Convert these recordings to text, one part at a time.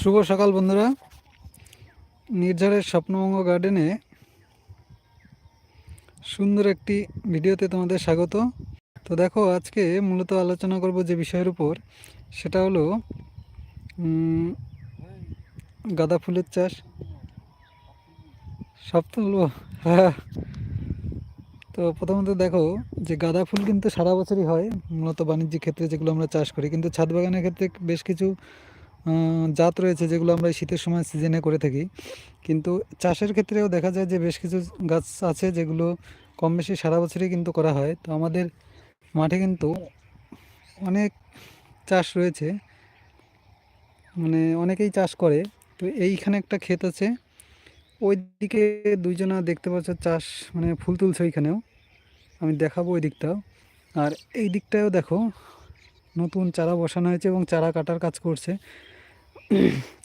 শুভ সকাল, বন্ধুরা। নির্ঝরের স্বপ্নবঙ্গ গার্ডেনে সুন্দর একটি ভিডিওতে তোমাদের স্বাগত। তো দেখো, আজকে মূলত আলোচনা করব যে বিষয়ের উপর। সেটা হলো গাঁদা ফুলের চাষ। সব তো হ্যাঁ। তো প্রথমত দেখো, যে গাঁদা ফুল কিন্তু সারা বছরই হয়, মূলত বাণিজ্যিক ক্ষেত্রে যেগুলো আমরা চাষ করি। কিন্তু ছাদ বাগানের ক্ষেত্রে বেশ কিছু জাত রয়েছে যেগুলো আমরা শীতের সময় সিজনে করে থাকি। কিন্তু চাষের ক্ষেত্রেও দেখা যায় যে বেশ কিছু গাছ আছে যেগুলো কম বেশি সারা বছরই কিন্তু করা হয়। তো আমাদের মাঠে কিন্তু অনেক চাষ রয়েছে। মানে অনেকেই চাষ করে। তো এইখানে একটা ক্ষেত আছে। ওইদিকে দুইজনা দেখতে পাচ্ছ চাষ মানে ফুল তুলছে ওইখানেও। আমি দেখাবো ওই দিকটাও আর এই দিকটাও দেখো নতুন চারা বসানো হয়েছে এবং চারা কাটার কাজ করছে।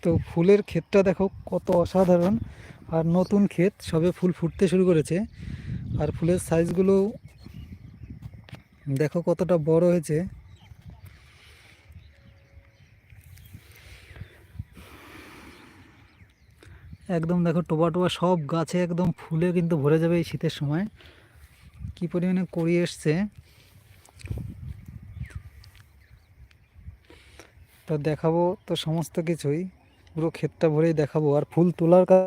তো ফুলের ক্ষেতটা দেখো কত অসাধারণ। আর নতুন ক্ষেত, সবে ফুল ফুটতে শুরু করেছে। আর ফুলের সাইজগুলো দেখো কতটা বড় হয়েছে। একদম দেখো টোবা টোবা সব গাছে একদম ফুলে কিন্তু ভরে যাবে এই শীতের সময়। কি পরিমাণে করি এসছে। তো দেখাবো তো সমস্ত কিছুই। পুরো ক্ষেতটা ভরেই দেখাবো। আর ফুল তোলার কাজ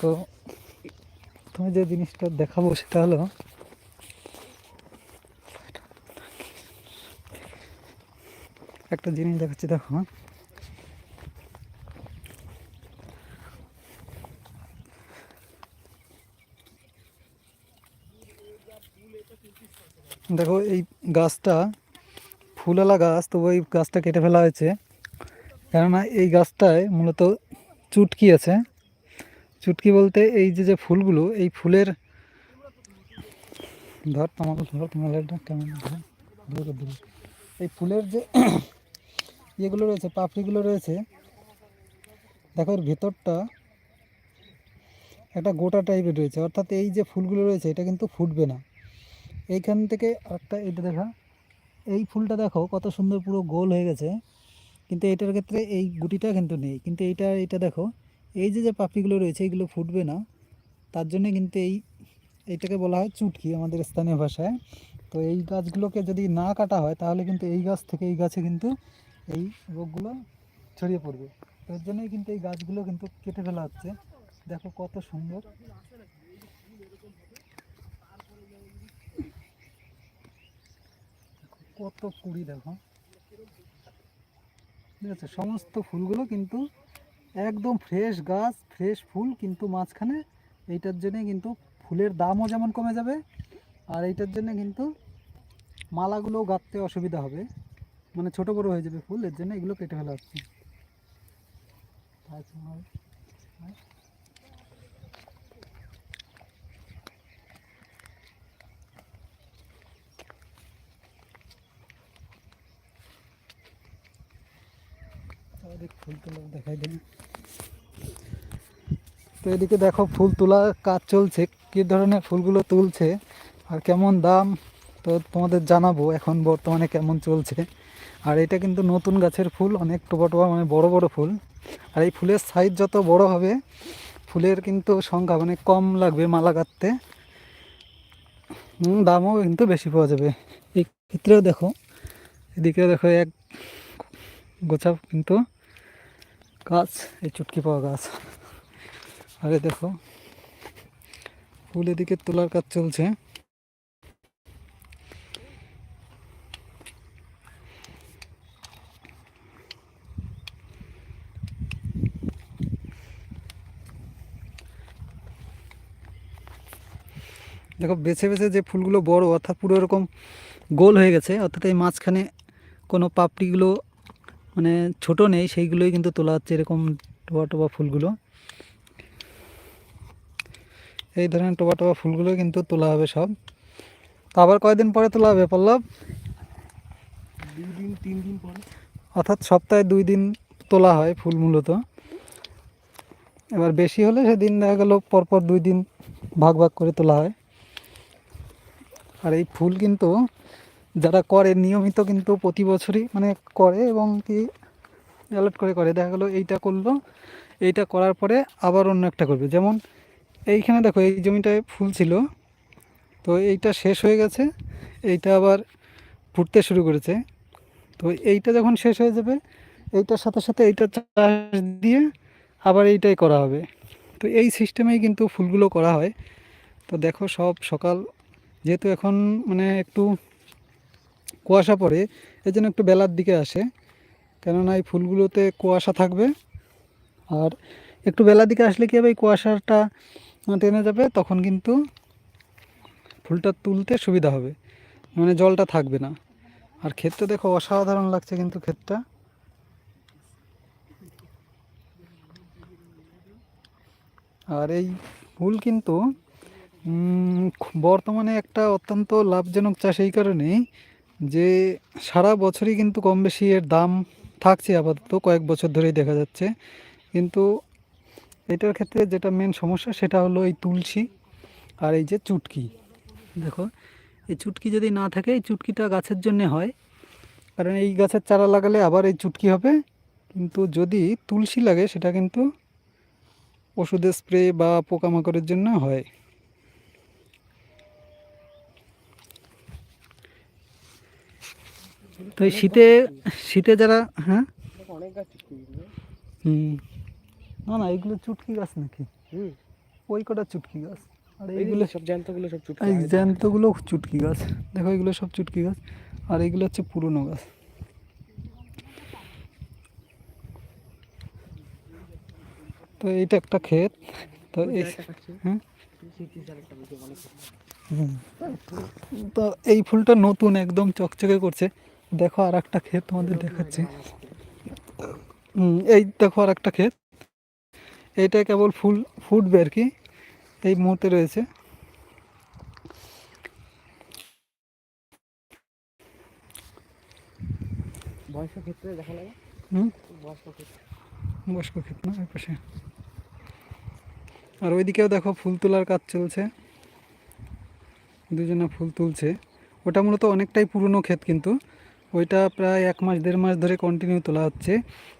তো তুমি যে জিনিসটা দেখাবো সেটা হলো একটা জিনিস দেখাচ্ছি, দেখো। দেখো, এই গাছটা ফুলওয়ালা গাছ, তবু ওই গাছটা কেটে ফেলা হয়েছে। কেননা এই গাছটায় মূলত চুটকি আছে। চুটকি বলতে এই যে যে ফুলগুলো, এই ফুলের ধর ধর তোমার কেমন এই ফুলের যে ইয়েগুলো রয়েছে, পাপড়িগুলো রয়েছে, দেখো এর ভেতরটা একটা গোটা টাইপের রয়েছে। অর্থাৎ এই যে ফুলগুলো রয়েছে, এটা কিন্তু ফুটবে না। এইখান থেকে একটা এটা দেখা। এই ফুলটা দেখো, কত সুন্দর পুরো গোল হয়ে গেছে। কিন্তু এটার ক্ষেত্রে এই গুটিটা কিন্তু নেই। কিন্তু এইটা, এটা দেখো, এই যে যে পাপড়িগুলো রয়েছে এইগুলো ফুটবে না। তার জন্য কিন্তু এই এইটাকে বলা হয় চুটকি আমাদের স্থানীয় ভাষায়। তো এই গাছগুলোকে যদি না কাটা হয়, তাহলে কিন্তু এই গাছ থেকে এই গাছে কিন্তু এই রোগগুলো ছড়িয়ে পড়বে। এর জন্যই কিন্তু এই গাছগুলো কিন্তু কেটে ফেলা হচ্ছে। দেখো কত সুন্দর। কত কুড়ি দেখো। ঠিক আছে, সমস্ত ফুলগুলো কিন্তু একদম ফ্রেশ গাছ ফ্রেশ ফুল কিন্তু মাঝখানে। এইটার জন্য কিন্তু ফুলের দামও যেমন কমে যাবে, আর এইটার জন্য কিন্তু মালাগুলোও গাঁথতে অসুবিধা হবে। মানে ছোট বড় হয়ে যাবে ফুল, এর জন্য এগুলো কেটে ফেলা হচ্ছে। তো এদিকে দেখো ফুল তোলার কাজ চলছে, কী ধরনের ফুলগুলো তুলছে আর কেমন দাম, তো তোমাদের জানাব এখন বর্তমানে কেমন চলছে। আর এটা কিন্তু নতুন গাছের ফুল, অনেক টোপা টোপা মানে বড় বড় ফুল। আর এই ফুলের সাইজ যত বড় হবে, ফুলের কিন্তু সংখ্যা মানে কম লাগবে মালা কাটতে। দামও কিন্তু বেশি পাওয়া যাবে। এই ক্ষেত্রেও দেখো, এদিকে দেখো এক গোছা কিন্তু গাছ, এই চুটকি পাওয়া গাছ। আরে দেখো, ফুল এদিকে তোলার কাজ চলছে। দেখো, বেছে বেছে যে ফুলগুলো বড়, অর্থাৎ পুরো এরকম গোল হয়ে গেছে, অর্থাৎ এই মাঝখানে কোনো পাপড়িগুলো মানে ছোট নেই সেইগুলোই কিন্তু তোলা হচ্ছে এরকম টোবা টোবা ফুলগুলো। এই ধরনের টোবা টোবা ফুলগুলো কিন্তু তোলা হবে সব। তো আবার কয়দিন পরে তোলা হবে পল্লব? দুই দিন তিন দিন পরে। অর্থাৎ সপ্তাহে দুই দিন তোলা হয় ফুল মূলত। এবার বেশি হলে সেদিন দেখা গেল পরপর দুই দিন ভাগ ভাগ করে তোলা হয়। আর এই ফুল কিন্তু যারা করে নিয়মিত কিন্তু প্রতি বছরই মানে করে এবং কি অ্যালার্ট করে করে। দেখা গেলো এইটা করল, এইটা করার পরে আবার অন্য একটা করবে। যেমন এইখানে দেখো এই জমিটায় ফুল ছিল, তো এইটা শেষ হয়ে গেছে, এইটা আবার ফুটতে শুরু করেছে। তো এইটা যখন শেষ হয়ে যাবে, এইটার সাথে সাথে এইটা চাষ দিয়ে আবার এইটাই করা হবে। তো এই সিস্টেমেই কিন্তু ফুলগুলো করা হয়। তো দেখো সব সকাল, যেহেতু এখন মানে একটু কুয়াশা পড়ে এই জন্য একটু বেলার দিকে আসে। কেননা এই ফুলগুলোতে কুয়াশা থাকবে। আর একটু বেলার দিকে আসলে কী হবে, এই কুয়াশাটা টেনে যাবে, তখন কিন্তু ফুলটা তুলতে সুবিধা হবে। মানে জলটা থাকবে না। আর ক্ষেতটা দেখো অসাধারণ লাগছে কিন্তু ক্ষেতটা। আর এই ফুল কিন্তু বর্তমানে একটা অত্যন্ত লাভজনক চাষ এই কারণেই যে সারা বছরই কিন্তু কম বেশি এর দাম থাকছে আপাতত, কয়েক বছর ধরেই দেখা যাচ্ছে। কিন্তু এটার ক্ষেত্রে যেটা মেন সমস্যা সেটা হলো এই তুলসী আর এই যে চুটকি। দেখো, এই চুটকি যদি না থাকে, এই চুটকিটা গাছের জন্য হয়। কারণ এই গাছের চারা লাগালে আবার এই চুটকি হবে। কিন্তু যদি তুলসী লাগে, সেটা কিন্তু ওষুধের স্প্রে বা পোকামাকড়ের জন্য হয়। তো শীতে শীতে যারা হ্যাঁ। হুম। না না এগুলো চুটকি গাছ নাকি? ওই কটা চুটকি গাছ। আর এইগুলো সব জ্যান্তগুলো সব চুটকি এই জ্যান্তগুলো চুটকি গাছ। দেখো এগুলো সব চুটকি গাছ। আর এগুলো হচ্ছে পুরনো গাছ। তো এইটা একটা ক্ষেত। তো এই হ্যাঁ? হুম। তো এই ফুলটা নতুন একদম চকচকে করছে। দেখো আর একটা ক্ষেত তোমাদের দেখাচ্ছে। এই দেখো আর একটা ক্ষেত। এইটা কেবল ফুল ফুটবে আর কি? এই মুহূর্তে রয়েছে। বয়স্ক ক্ষেত্রে দেখা লাগে? বয়স্ক ক্ষেত্রে। বয়স্ক ক্ষেত না ওই পাশে। আর ওইদিকেও দেখো ফুল তোলার কাজ চলছে। দুজনে ফুল তুলছে। ওটা মূলত অনেকটাই পুরনো ক্ষেত কিন্তু। ওইটা প্রায় এক মাস, দেড় মাস ধরে কন্টিনিউ তোলা হচ্ছে।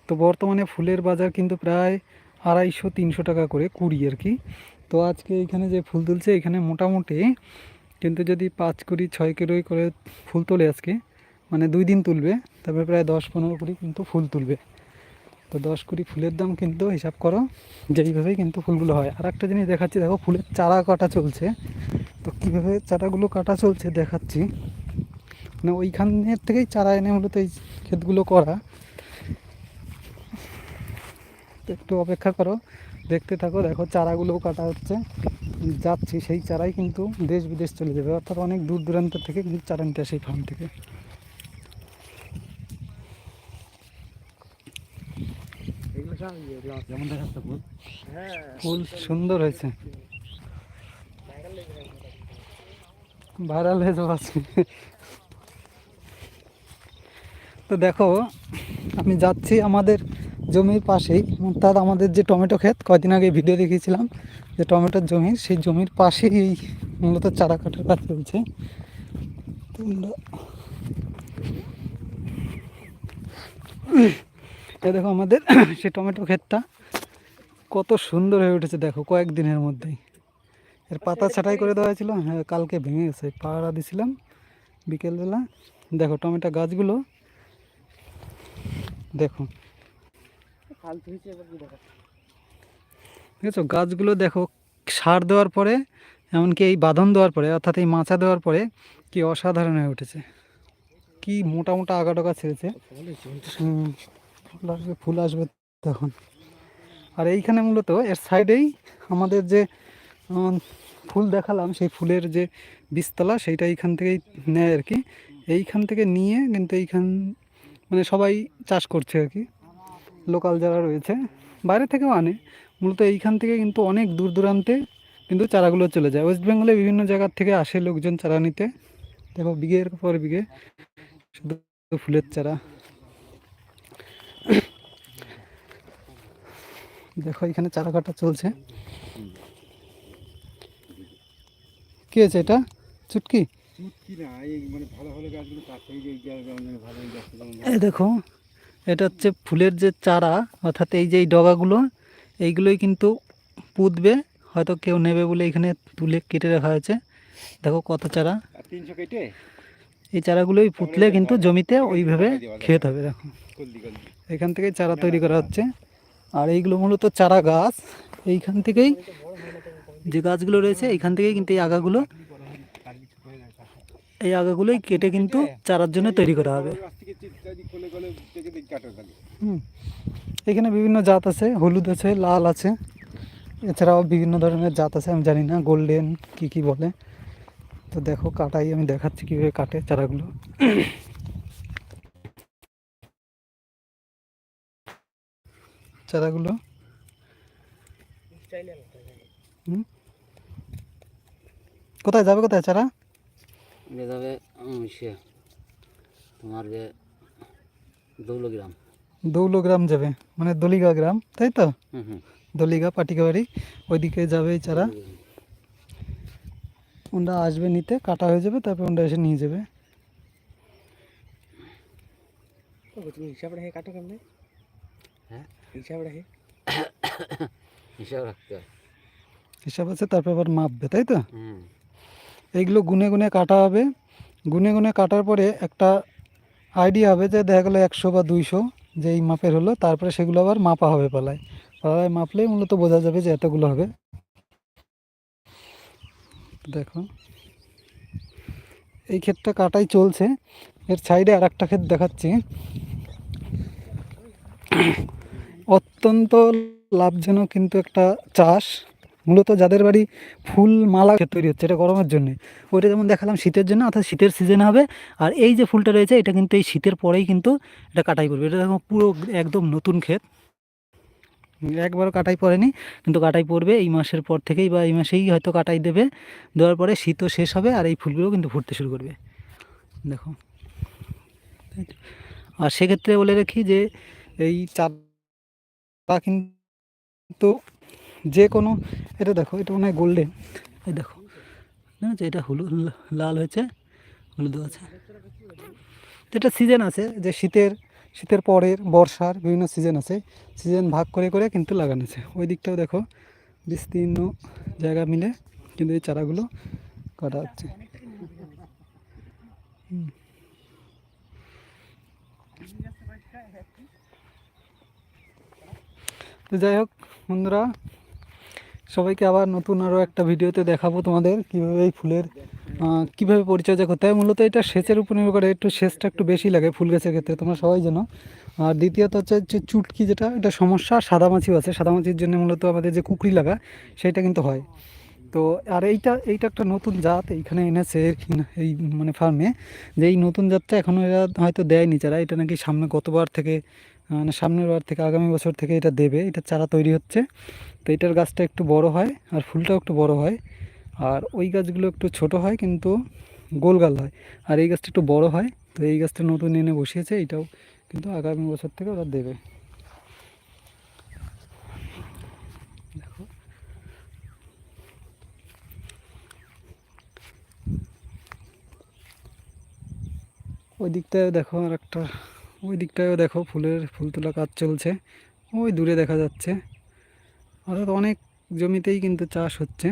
তো বর্তমানে ফুলের বাজার কিন্তু প্রায় আড়াইশো, তিনশো টাকা করে কুড়ি আর কি। তো আজকে এখানে যে ফুল তুলছে, এখানে মোটামুটি কিন্তু যদি পাঁচ কুড়ি, ছয় কুড়ি করে ফুল তোলে আজকে মানে দুই দিন তুলবে তারপরে প্রায় দশ, পনেরো কুড়ি কিন্তু ফুল তুলবে। তো দশ কুড়ি ফুলের দাম কিন্তু হিসাব করো, যেইভাবেই কিন্তু ফুলগুলো হয়। আর একটা জিনিস দেখাচ্ছি, দেখো ফুলের চারা কাটা চলছে। তো কীভাবে চারাগুলো কাটা চলছে দেখাচ্ছি। মানে ওইখানের থেকেই চারা এনে মূলত এই ক্ষেতগুলো করা। একটু অপেক্ষা করো দেখতে থাকো দেখো চারাগুলোও কাটা হচ্ছে। যাচ্ছি সেই চারাই কিন্তু দেশ বিদেশ চলে যাবে অর্থাৎ অনেক দূর দূরান্ত থেকে কিন্তু চারা নিতে আসে এই ফার্ম থেকে। ইয়ে ফুল। হ্যাঁ। ফুল সুন্দর হয়েছে। ভাইরাল হয়ে যাব আজকে তো দেখো, আমি যাচ্ছি আমাদের জমির পাশেই অর্থাৎ আমাদের যে টমেটো ক্ষেত, কয়দিন আগে ভিডিও দেখিয়েছিলাম যে টমেটোর জমি, সেই জমির পাশেই এই মূলত চারা কাটার কাজ চলছে তোমরা দেখো আমাদের সেই টমেটো ক্ষেতটা কত সুন্দর হয়ে উঠেছে, দেখো, কয়েকদিনের মধ্যেই। এর পাতা ছাঁটাই করে দেওয়া হয়েছিল হ্যাঁ কালকে ভেঙে গেছে। পাড়া দিছিলাম বিকেলবেলা। দেখো টমেটো গাছগুলো দেখো ফালতু হয়েছে এবার কি দেখা ঠিক আছে গাছগুলো দেখো সার দেওয়ার পরে এমনকি এই বাঁধন দেওয়ার পরে অর্থাৎ এই মাচা দেওয়ার পরে কি অসাধারণ হয়ে উঠেছে। কি মোটা মোটা আগা ডগা ছেড়েছে ফুল আসবে ফুল আসবে তখন। আর এইখানে মূলত এর সাইডেই আমাদের যে ফুল দেখালাম সেই ফুলের যে বীজতলা সেইটা এইখান থেকেই নেয় আর কি। এইখান থেকে নিয়ে কিন্তু এইখান মানে সবাই চাষ করছে আর কি। লোকাল যারা রয়েছে, বাইরে থেকেও আনে। মূলত এইখান থেকে কিন্তু অনেক দূর দূরান্তে কিন্তু চারাগুলো চলে যায়। ওয়েস্ট বেঙ্গলে বিভিন্ন জায়গার থেকে আসে লোকজন চারা নিতে। দেখো বিঘের পর বিঘে শুধু ফুলের চারা। দেখো, এখানে চারা কাটা চলছে। কি আছে এটা? চুটকি? এই মানে এই দেখো এটা হচ্ছে ফুলের যে চারা অর্থাৎ এই যে ডগাগুলো এইগুলোই কিন্তু পুঁতবে হয়তো কেউ নেবে বলে এখানে তুলে কেটে রাখা হয়েছে। দেখো কত চারা। তিনশো কেটে? এই চারাগুলোই পুঁতলে কিন্তু জমিতে ওইভাবে ক্ষেত হবে দেখো। এখান থেকেই চারা তৈরি করা হচ্ছে। আর এইগুলো মূলত চারা গাছ। এইখান থেকেই যে গাছগুলো রয়েছে এইখান থেকেই কিন্তু এই আগাগুলো আর কিছু হয়ে যায় চাষ। এই আগাগুলোই কেটে কিন্তু চারার জন্য তৈরি করা হবে। হুম। এখানে বিভিন্ন জাত আছে হলুদ আছে লাল আছে। এছাড়াও বিভিন্ন ধরনের জাত আছে আমি জানি না গোল্ডেন কি কি বলে। তো দেখো কাটাই আমি দেখাচ্ছি কীভাবে কাটে চারাগুলো। চারাগুলো। কোথায় যাবে কোথায় চারা? যাবে সে তোমার যে দৌলগ্রাম। দৌলগ্রাম যাবে মানে দলিগা গ্রাম তাই তো? হুম হুম। দলিগা পাটিকাবাড়ি ওইদিকে যাবে এই চারা। ওনরা আসবে নিতে কাটা হয়ে যাবে তারপর ওনরা এসে নিয়ে যাবে। তুমি হিসাব রেখে কাটো কেমনে? হ্যাঁ? হিসাব রেখে। হিসাব রাখতে হয়। হিসাব আছে তারপর আবার মাপবে তাই তো? হুম। এইগুলো গুনে গুনে কাটা হবে। গুনে গুনে কাটার পরে একটা আইডিয়া হবে যে দেখা গেলো একশো বা দুইশো যে এই মাপের হলো, তারপরে সেগুলো আবার মাপা হবে পালায়। পালায় মাপলেই মূলত বোঝা যাবে যে এতগুলো হবে। দেখো। এই ক্ষেতটা কাটাই চলছে। এর সাইডে আর একটা ক্ষেত দেখাচ্ছি। অত্যন্ত লাভজনক কিন্তু একটা চাষ। মূলত যাদের বাড়ি ফুল মালা তৈরি হচ্ছে, এটা গরমের জন্য। ওইটা যেমন দেখালাম শীতের জন্য, অর্থাৎ শীতের সিজন হবে। আর এই যে ফুলটা রয়েছে, এটা কিন্তু এই শীতের পরেই কিন্তু এটা কাটাই পড়বে এটা দেখো পুরো একদম নতুন ক্ষেত। একবারও কাটাই পড়েনি, কিন্তু কাটাই পড়বে। এই মাসের পর থেকেই বা এই মাসেই হয়তো কাটাই দেবে। দেওয়ার পরে শীতও শেষ হবে আর এই ফুলগুলো কিন্তু ফুটতে শুরু করবে। দেখো। আর সেক্ষেত্রে বলে রাখি যে এই চারা কিন্তু যে কোনো এটা দেখো, এটা মনে হয় গোল্ডেন এই দেখো না এটা হলুদ, লাল হয়েছে, হলুদ আছে। এটা সিজন আছে, যে শীতের শীতের পরের, বর্ষার বিভিন্ন সিজন আছে সিজন ভাগ করে করে কিন্তু লাগানো আছে। ওই দিকটাও দেখো, বিস্তীর্ণ জায়গা মিলে কিন্তু এই চারাগুলো কাটা হচ্ছে। তো যাই হোক, বন্ধুরা সবাইকে আবার নতুন আরও একটা ভিডিওতে দেখাবো তোমাদের কীভাবে এই ফুলের কীভাবে পরিচর্যা করতে হয়। মূলত এটা সেচের উপর নির্ভর করে, একটু সেচটা একটু বেশি লাগে ফুল গাছের ক্ষেত্রে, তোমরা সবাই জানো। আর দ্বিতীয়ত হচ্ছে যে চুটকি যেটা, এটা সমস্যা সাদামাছিও আছে। সাদামাছির জন্য মূলত আমাদের যে কুকরি লাগা, সেটা কিন্তু হয়। তো, আর এইটা এইটা একটা নতুন জাত, এইখানে এনেছে এই মানে ফার্মে যে এই নতুন জাতটা এখনও এরা হয়তো দেয়নি, যারা এটা নাকি সামনে গতবার থেকে মানে সামনের বার থেকে, আগামী বছর থেকে এটা দেবে। এটা চারা তৈরি হচ্ছে। তো এটার গাছটা একটু বড় হয় আর ফুলটাও একটু বড় হয়। আর ওই গাছগুলো একটু ছোট হয়, কিন্তু গোলগাল হয়। আর এই গাছটা একটু বড় হয়, তো এই গাছটা নতুন এনে বসিয়েছে, এটাও কিন্তু আগামী বছর থেকে ওরা দেবে। দেখো। ওই দিকটায় দেখো আর একটা ওই দিকটায়ও দেখো ফুলের, ফুল তোলা কাজ চলছে। ওই দূরে দেখা যাচ্ছে। অর্থাৎ অনেক জমিতেই কিন্তু চাষ হচ্ছে।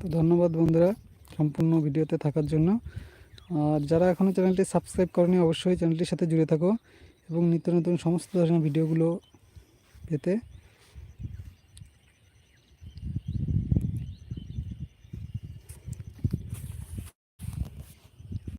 তো ধন্যবাদ বন্ধুরা সম্পূর্ণ ভিডিওতে থাকার জন্য। আর যারা এখনও চ্যানেলটি সাবস্ক্রাইব করেনি, অবশ্যই চ্যানেলটির সাথে জুড়ে থাকো এবং নিত্য নতুন সমস্ত ধরনের ভিডিওগুলো পেতে